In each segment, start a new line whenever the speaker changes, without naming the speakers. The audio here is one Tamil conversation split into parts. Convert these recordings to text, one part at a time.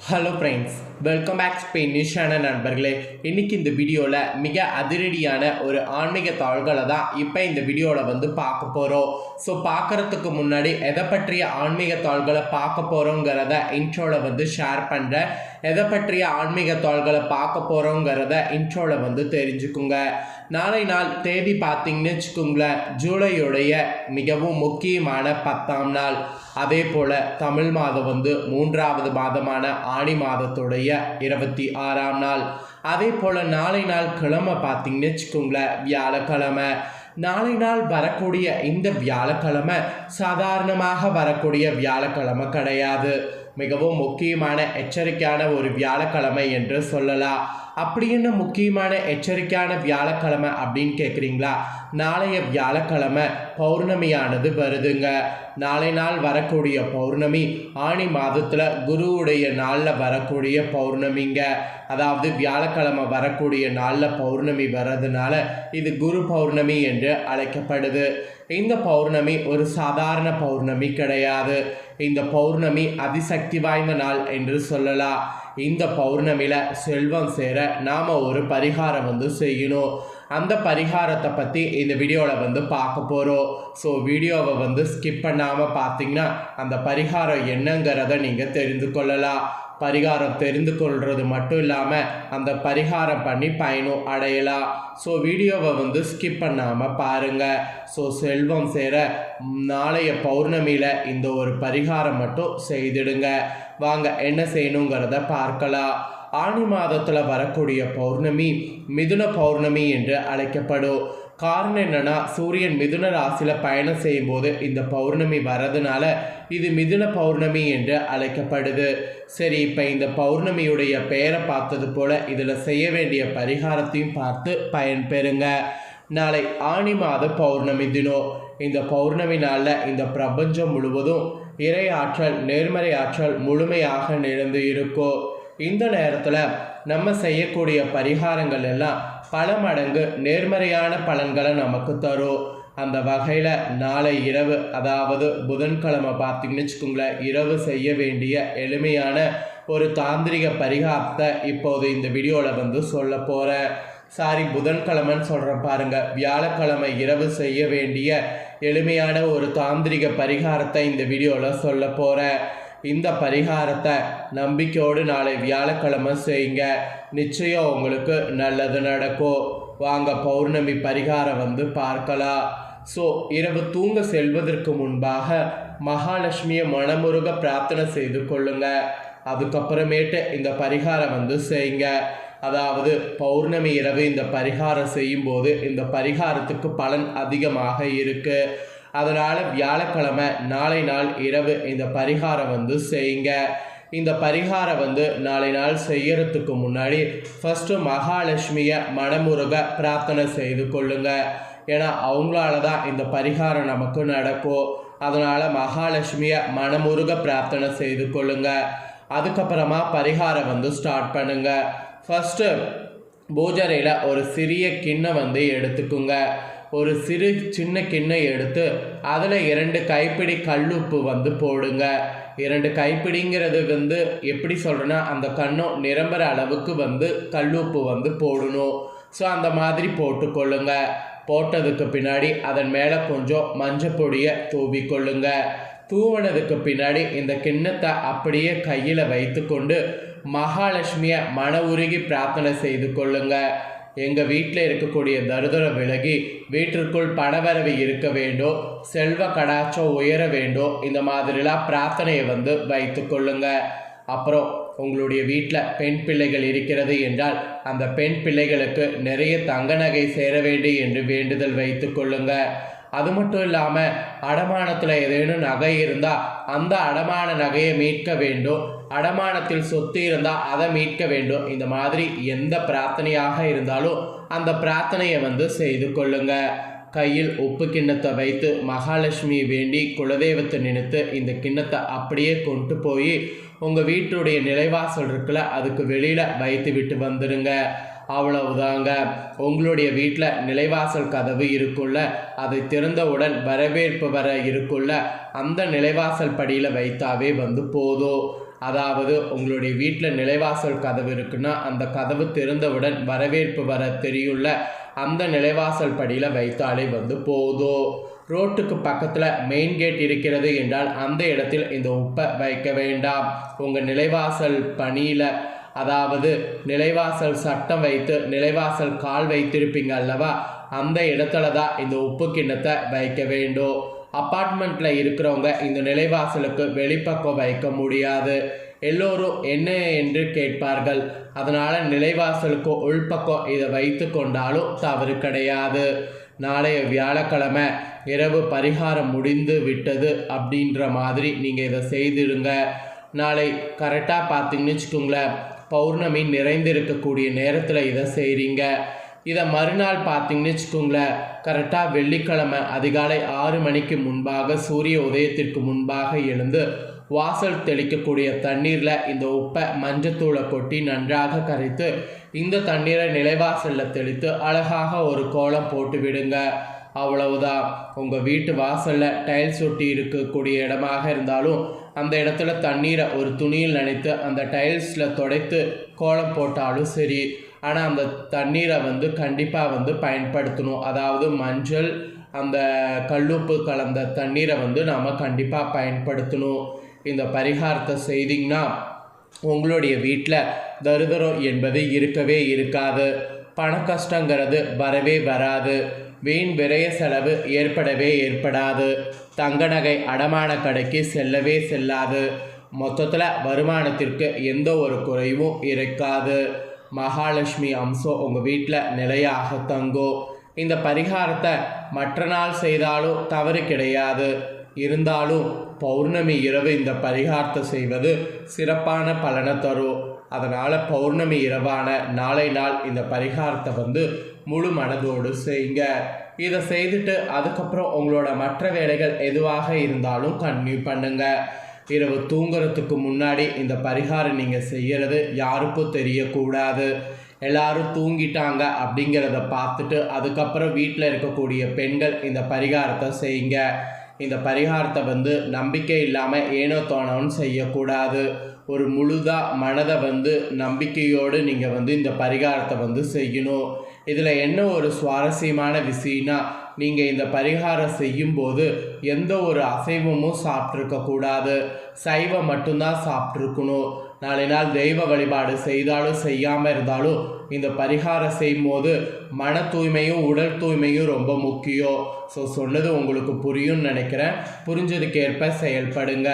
ஹலோ ஃப்ரெண்ட்ஸ் வெல்கம் பேக் ஸ்பெயினிஷான நண்பர்களே. இன்றைக்கி இந்த வீடியோவில் மிக அதிரடியான ஒரு ஆன்மீக தாள்களை தான் இப்போ இந்த வீடியோவில் வந்து பார்க்க போகிறோம் ஸோ பார்க்குறதுக்கு முன்னாடி எதை பற்றிய ஆன்மீக தாள்களை பார்க்க போகிறோங்கிறத இன்ட்ரோவில் வந்து ஷேர் பண்ணுறேன் எதை பற்றிய ஆன்மீக தாள்களை பார்க்க போகிறோங்கிறத இன்ட்ரோவில் வந்து தெரிஞ்சுக்குங்க. நாளை நாள் தேதி பார்த்தீங்கன்னு வச்சுக்கோங்களேன் ஜூலையுடைய மிகவும் முக்கியமான பத்தாம் நாள். அதே போல் தமிழ் மாதம் வந்து மூன்றாவது மாதமான ஆணி மாதத்துடைய இருபத்தி ஆறாம் நாள். அதே போல் நாளை நாள் கிழமை பார்த்தீங்கன்னு வச்சுக்கோங்களேன் வியாழக்கிழமை. நாளை நாள் வரக்கூடிய இந்த வியாழக்கிழமை சாதாரணமாக வரக்கூடிய வியாழக்கிழமை கிடையாது. மிகவும் முக்கியமான எச்சரிக்கையான ஒரு வியாழக்கிழமை என்று சொல்லலாம். அப்படி என்ன முக்கியமான எச்சரிக்கையான வியாழக்கிழமை அப்படின்னு கேட்குறீங்களா நாளைய வியாழக்கிழமை பௌர்ணமியானது வருதுங்க. நாளை நாள் வரக்கூடிய பௌர்ணமி ஆணி மாதத்தில் குருவுடைய நாளில் வரக்கூடிய பௌர்ணமிங்க. அதாவது வியாழக்கிழமை வரக்கூடிய நாளில் பௌர்ணமி வர்றதுனால இது குரு பௌர்ணமி என்று அழைக்கப்படுது. இந்த பௌர்ணமி ஒரு சாதாரண பௌர்ணமி கிடையாது. இந்த பௌர்ணமி அதிசக்தி வாய்ந்த நாள் என்று சொல்லலாம் இந்த பௌர்ணமியில் செல்வம் சேர நாம் ஒரு பரிகாரம் வந்து செய்யணும். அந்த பரிகாரத்தை பற்றி இந்த வீடியோவில் வந்து பார்க்க போகிறோம் ஸோ வீடியோவை வந்து ஸ்கிப் பண்ணாமல் பார்த்தீங்கன்னா அந்த பரிகாரம் என்னங்கிறத நீங்கள் தெரிந்து கொள்ளலாம். பரிகாரம் தெரிந்து கொள்வது மட்டும் இல்லாமல் அந்த பரிகாரம் பண்ணி பயனும் அடையலாம். ஸோ வீடியோவை வந்து ஸ்கிப் பண்ணாமல் பாருங்கள் ஸோ செல்வம் சேர நாளைய பௌர்ணமியில் இந்த ஒரு பரிகாரம் மட்டும் செய்திடுங்க. வாங்க என்ன செய்யணுங்கிறத பார்க்கலாம். ஆணி மாதத்தில் வரக்கூடிய பௌர்ணமி மிதுன பௌர்ணமி என்று அழைக்கப்படும். காரணம் என்னன்னா சூரியன் மிதுன ராசியில் பயணம் செய்யும்போது இந்த பௌர்ணமி வரதுனால இது மிதுன பௌர்ணமி என்று அழைக்கப்படுது. சரி இப்போ இந்த பௌர்ணமியுடைய பெயரை பார்த்தது போல் இதில் செய்ய வேண்டிய பரிகாரத்தையும் பார்த்து பயன்பெறுங்க நாளை ஆணி மாத பௌர்ணமி தினம். இந்த பௌர்ணமி நாளில் இந்த பிரபஞ்சம் முழுவதும் இறை ஆற்றல் நேர்மறை ஆற்றல் முழுமையாக நிறைந்து இருக்கும். இந்த நேரத்தில் நம்ம செய்யக்கூடிய பரிகாரங்கள் எல்லாம் பல மடங்கு நேர்மறையான பலன்களை நமக்கு தரும். அந்த வகையில் நாளை இரவு அதாவது புதன்கிழமை பார்த்தீங்கன்னு வச்சுக்கோங்களேன் இரவு செய்ய வேண்டிய எளிமையான ஒரு தாந்திரிக பரிகாரத்தை இப்போது இந்த வீடியோவில் வந்து சொல்ல போகிறேன் சாரி புதன்கிழமைன்னு சொல்கிறேன் பாருங்கள் வியாழக்கிழமை இரவு செய்ய வேண்டிய எளிமையான ஒரு தாந்திரிக பரிகாரத்தை இந்த வீடியோவில் சொல்ல போகிறேன் இந்த பரிகாரத்தை நம்பிக்கையோடு நாளை வியாழக்கிழமை செய்யுங்க. நிச்சயம் உங்களுக்கு நல்லது நடக்கும். வாங்க பௌர்ணமி பரிகாரம் வந்து பார்க்கலாம். ஸோ இரவு தூங்க செல்வதற்கு முன்பாக மகாலட்சுமியை மனமுருக பிரார்த்தனை செய்து கொள்ளுங்க. அதுக்கப்புறமேட்டு இந்த பரிகாரம் வந்து செய்யுங்க. அதாவது பௌர்ணமி இரவு இந்த பரிகாரம் செய்யும்போது இந்த பரிகாரத்துக்கு பலன் அதிகமாக இருக்குது அதனால் வியாழக்கிழமை நாளை நாள் இரவு இந்த பரிகாரம் வந்து செய்யுங்க. இந்த பரிகாரம் வந்து நாளை நாள் செய்யறதுக்கு முன்னாடி ஃபஸ்ட்டு மகாலட்சுமியை மனமுருக பிரார்த்தனை செய்து கொள்ளுங்க. ஏன்னா அவங்களால தான் இந்த பரிகாரம் நமக்கு நடக்கும். அதனால் மகாலட்சுமியை மனமுருக பிரார்த்தனை செய்து கொள்ளுங்க. அதுக்கப்புறமா பரிகாரம் வந்து ஸ்டார்ட் பண்ணுங்க. ஃபஸ்ட்டு பூஜரையில் ஒரு சிறிய கிண்ணம் வந்து எடுத்துக்குங்க. ஒரு சிறு சின்ன கிண்ணம் எடுத்து அதில் இரண்டு கைப்பிடி கல்லுப்பு வந்து போடுங்க. இரண்டு கைப்பிடிங்கிறது வந்து எப்படி சொல்கிறேன்னா அந்த கண்ணம் நிரம்புற அளவுக்கு வந்து கல்லுப்பு வந்து போடணும். ஸோ அந்த மாதிரி போட்டுக்கொள்ளுங்க. போட்டதுக்கு பின்னாடி அதன் மேலே கொஞ்சம் மஞ்சள் பொடியை தூவிக்கொள்ளுங்க. தூவினதுக்கு பின்னாடி இந்த கிண்ணத்தை அப்படியே கையில் வைத்துக்கொண்டு மகாலட்சுமியை மன உருகி பிரார்த்தனை செய்து கொள்ளுங்கள் எங்கள் வீட்டில் இருக்கக்கூடிய தரிதரம் விலகி வீட்டிற்குள் பணவரவு இருக்க வேண்டும் செல்வ கடாச்சம் உயர வேண்டும் இந்த மாதிரிலாம் பிரார்த்தனையை வந்து வைத்து கொள்ளுங்க. அப்புறம் உங்களுடைய வீட்டில் பெண் பிள்ளைகள் இருக்கிறது என்றால் அந்த பெண் பிள்ளைகளுக்கு நிறைய தங்க நகை சேர வேண்டும் என்று வேண்டுதல் வைத்து கொள்ளுங்கள் அது மட்டும் இல்லாமல் அடமானத்தில் ஏதேனும் நகை இருந்தால் அந்த அடமான நகையை மீட்க வேண்டும். அடமானத்தில் சொத்து இருந்தால் அதை மீட்க வேண்டும். இந்த மாதிரி எந்த பிரார்த்தனையாக இருந்தாலும் அந்த பிரார்த்தனையை வந்து செய்து கொள்ளுங்க. கையில் உப்பு கிண்ணத்தை வைத்து மகாலட்சுமியை வேண்டி குலதெய்வத்தை நினைத்து இந்த கிண்ணத்தை அப்படியே கொண்டு போய் உங்கள் வீட்டுடைய நிலைவாசல் இருக்குல்ல அதுக்கு வெளியில் வைத்து விட்டு வந்துடுங்க. அவ்வளவுதாங்க. உங்களுடைய வீட்டில் நிலைவாசல் கதவு இருக்குள்ள அதை திறந்தவுடன் வரவேற்பு வர இருக்குள்ள அந்த நிலைவாசல் படியில் வைத்தாவே வந்து போதும் அதாவது உங்களுடைய வீட்டில் நிலைவாசல் கதவு இருக்குன்னா அந்த கதவு திறந்தவுடன் வரவேற்பு வர தெரியுள்ள அந்த நிலைவாசல் படியில் வைத்தாலே வந்து போதும் ரோட்டுக்கு பக்கத்தில் மெயின் கேட் இருக்கிறது என்றால் அந்த இடத்தில் இந்த உப்பை வைக்க வேண்டாம். உங்கள் நிலைவாசல் பணியில் அதாவது நிலைவாசல் சட்டம் வைத்து நிலைவாசல் கால் வைத்திருப்பீங்க அல்லவா? அந்த இடத்துல தான் இந்த உப்பு கிண்ணத்தை வைக்க வேண்டும். அப்பார்ட்மெண்ட்டில் இருக்கிறவங்க இந்த நிலைவாசலுக்கு வெளிப்பக்கம் வைக்க முடியாது. எல்லோரும் என்ன என்று கேட்பார்கள். அதனால் நிலைவாசலுக்கு உள்பக்கம் இதை வைத்து கொண்டாலும் தவறு கிடையாது. நாளைய வியாழக்கிழமை இரவு பரிகாரம் முடிந்து விட்டது அப்படின்ற மாதிரி நீங்கள் இதை செய்திடுங்க. நாளை கரெக்டாக பார்த்தீங்கன்னு வச்சுக்கோங்களேன். பௌர்ணமி நிறைந்திருக்கக்கூடிய நேரத்தில் இதை செய்கிறீங்க இதை மறுநாள் பார்த்தீங்கன்னு வச்சுக்கோங்களேன் கரெக்டாக வெள்ளிக்கிழமை அதிகாலை ஆறு மணிக்கு முன்பாக சூரிய உதயத்திற்கு முன்பாக எழுந்து வாசல் தெளிக்கக்கூடிய தண்ணீரில் இந்த உப்பை மஞ்சத்தூளை கொட்டி நன்றாக கரைத்து இந்த தண்ணீரை நிலைவாசலில் தெளித்து அழகாக ஒரு கோலம் போட்டு விடுங்க. அவ்வளவுதான். உங்கள் வீட்டு வாசலில் டைல்ஸ் ஒட்டி இருக்கக்கூடிய இடமாக இருந்தாலும் அந்த இடத்துல தண்ணீரை ஒரு துணியில் நனைத்து அந்த டைல்ஸில் துடைத்து கோலம் போட்டாலும் சரி. ஆனால் அந்த தண்ணீரை வந்து கண்டிப்பாக வந்து பயன்படுத்தணும். அதாவது மஞ்சள் அந்த கல்லுப்பு கலந்த தண்ணீரை வந்து நாம் கண்டிப்பாக பயன்படுத்தணும். இந்த பரிகாரத்தை செய்தீங்கன்னா உங்களுடைய வீட்டில் தருதரம் என்பது இருக்கவே இருக்காது. பண கஷ்டங்கிறது வரவே வராது. வீண் விரய செலவு ஏற்படவே ஏற்படாது. தங்க நகை அடமான கடைக்கு செல்லவே செல்லாது. மொத்தத்தில் வருமானத்திற்கு எந்த ஒரு குறைவும் இருக்காது. மகாலட்சுமி அம்சம் உங்கள் வீட்டில் நிலையாக தங்கும் இந்த பரிகாரத்தை மற்ற நாள் செய்தாலும் தவறு கிடையாது. இருந்தாலும் பௌர்ணமி இரவு இந்த பரிகாரத்தை செய்வது சிறப்பான பலனை தரும். அதனால் பௌர்ணமி இரவான நாளை நாள் இந்த பரிகாரத்தை வந்து முழு மனதோடு செய்யுங்க. இதை செய்துட்டு அதுக்கப்புறம் உங்களோட மற்ற வேலைகள் எதுவாக இருந்தாலும் கன்டினியூ பண்ணுங்க. இரவு தூங்குறதுக்கு முன்னாடி இந்த பரிகாரம் நீங்கள் செய்கிறது யாருக்கும் தெரியக்கூடாது. எல்லாரும் தூங்கிட்டாங்க அப்படிங்கிறத பார்த்துட்டு அதுக்கப்புறம் வீட்டில் இருக்கக்கூடிய பெண்கள் இந்த பரிகாரத்தை செய்யுங்க. இந்த பரிகாரத்தை வந்து நம்பிக்கை இல்லாமல் ஏனோ தோணவும் செய்யக்கூடாது. ஒரு முழுதாக மனதை வந்து நம்பிக்கையோடு நீங்கள் வந்து இந்த பரிகாரத்தை வந்து செய்யணும். இதில் என்ன ஒரு சுவாரஸ்யமான விஷயம்னா நீங்கள் இந்த பரிகாரம் செய்யும்போது எந்த ஒரு அசைவமும் சாப்பிட்ருக்கக்கூடாது சைவம் மட்டும்தான் சாப்பிட்ருக்கணும் நாளை நாள் தெய்வ வழிபாடு செய்தாலும் செய்யாமல் இருந்தாலும் இந்த பரிகாரம் செய்யும்போது மன தூய்மையும் உடல் தூய்மையும் ரொம்ப முக்கியம். ஸோ சொன்னது உங்களுக்கு புரியும்னு நினைக்கிறேன். புரிஞ்சதுக்கேற்ப செயல்படுங்க.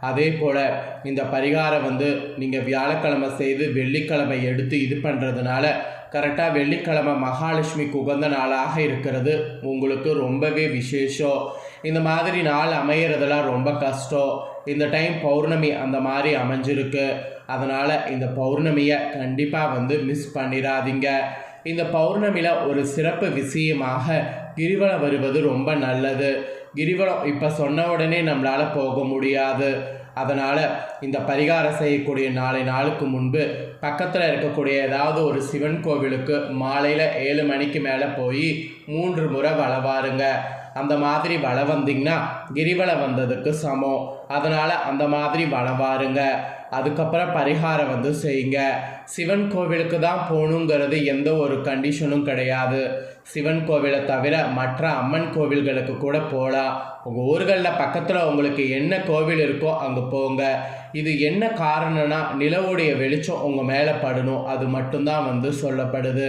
அதே போல் இந்த பரிகாரம் வந்து நீங்கள் வியாழக்கிழமை செய்து வெள்ளிக்கிழமை எடுத்து இது பண்ணுறதுனால கரெக்டாக வெள்ளிக்கிழமை மகாலட்சுமிக்கு உகந்த நாளாக இருக்கிறது. உங்களுக்கு ரொம்பவே விசேஷம். இந்த மாதிரி நாள் அமையிறதெல்லாம் ரொம்ப கஷ்டம். இந்த டைம் பௌர்ணமி அந்த மாதிரி அமைஞ்சிருக்கு. அதனால் இந்த பௌர்ணமியை கண்டிப்பாக வந்து மிஸ் பண்ணிடாதீங்க இந்த பௌர்ணமியில் ஒரு சிறப்பு விஷயமாக கிரிவலம் வருவது ரொம்ப நல்லது. கிரிவலம். இப்போ சொன்ன உடனே நம்மளால் போக முடியாது. அதனால் இந்த பரிகாரம் செய்யக்கூடிய நாளை நாளுக்கு முன்பு பக்கத்தில் இருக்கக்கூடிய ஏதாவது ஒரு சிவன் கோவிலுக்கு மாலையில் ஏழு மணிக்கு மேலே போய் மூன்று முறை வளவாருங்க அந்த மாதிரி வள வந்தீங்கன்னா கிரிவலம் வந்ததுக்கு சமம். அதனால் அந்த மாதிரி வளவாருங்க அதுக்கப்புறம் பரிகாரம் வந்து செய்யுங்க. சிவன் கோவிலுக்கு தான் போகணுங்கிறது எந்த ஒரு கண்டிஷனும் கிடையாது. சிவன் கோவிலை தவிர மற்ற அம்மன் கோவில்களுக்கு கூட போகலாம் உங்கள் ஊர்களில் பக்கத்தில் உங்களுக்கு என்ன கோவில் இருக்கோ அங்கே போங்க. இது என்ன காரணம்னா நிலவுடைய வெளிச்சம் உங்கள் மேலே படணும். அது மட்டும்தான் வந்து சொல்லப்படுது.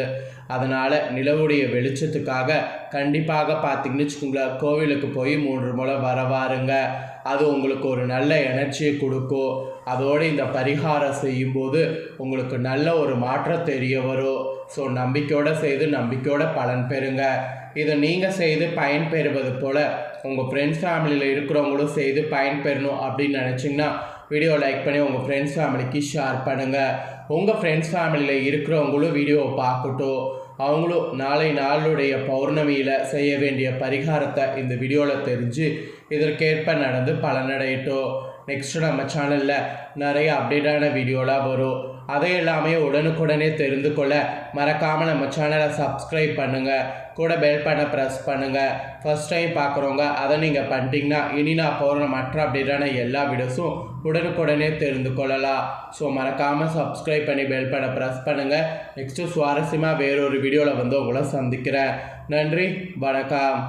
அதனால் நிலவுடைய வெளிச்சத்துக்காக கண்டிப்பாக பார்த்தீங்கன்னு வச்சுக்கோங்களேன் கோவிலுக்கு போய் மூன்று முறை வரவாருங்க அது உங்களுக்கு ஒரு நல்ல எனர்ஜியை கொடுக்கும். அதோடு இந்த பரிகாரம் செய்யும்போது உங்களுக்கு நல்ல ஒரு மாற்றம் தெரிய வரும். ஸோ நம்பிக்கையோடு செய்து நம்பிக்கையோட பலன் பெறுங்க. இதை நீங்கள் செய்து பயன் பெறுவது போல் உங்கள் ஃப்ரெண்ட்ஸ் ஃபேமிலியில் இருக்கிறவங்களும் செய்து பயன் பெறணும் அப்படின்னு நினச்சிங்கன்னா வீடியோ லைக் பண்ணி உங்கள் ஃப்ரெண்ட்ஸ் ஃபேமிலிக்கு ஷேர் பண்ணுங்கள் உங்கள் ஃப்ரெண்ட்ஸ் ஃபேமிலியில் இருக்கிறவங்களும் வீடியோவை பார்க்கட்டும். அவங்களும் நாளை நாளுடைய பௌர்ணமியில் செய்ய வேண்டிய பரிகாரத்தை இந்த வீடியோவில் தெரிஞ்சு இதற்கேற்ப நடந்து பலனடையட்டும். நெக்ஸ்ட்டு நம்ம சேனலில் நிறைய அப்டேட்டான வீடியோலாம் வரும். அதை எல்லாமே உடனுக்குடனே தெரிந்து கொள்ள மறக்காமல் நம்ம சேனலை சப்ஸ்கிரைப் பண்ணுங்கள் கூட பெல் பண்ண ப்ரெஸ் பண்ணுங்கள் ஃபஸ்ட் டைம் பார்க்குறவங்க அதை நீங்கள் பண்ணிட்டீங்கன்னா இனி நான் போகிற மற்ற அப்டேட்டான எல்லா வீடியோஸும் உடனுக்குடனே தெரிந்து கொள்ளலாம். ஸோ மறக்காமல் சப்ஸ்கிரைப் பண்ணி பெல் பண்ண ப்ரெஸ் பண்ணுங்கள் நெக்ஸ்ட்டு சுவாரஸ்யமாக வேறொரு வீடியோவில் வந்து உங்களை சந்திக்கிறேன். நன்றி வணக்கம்.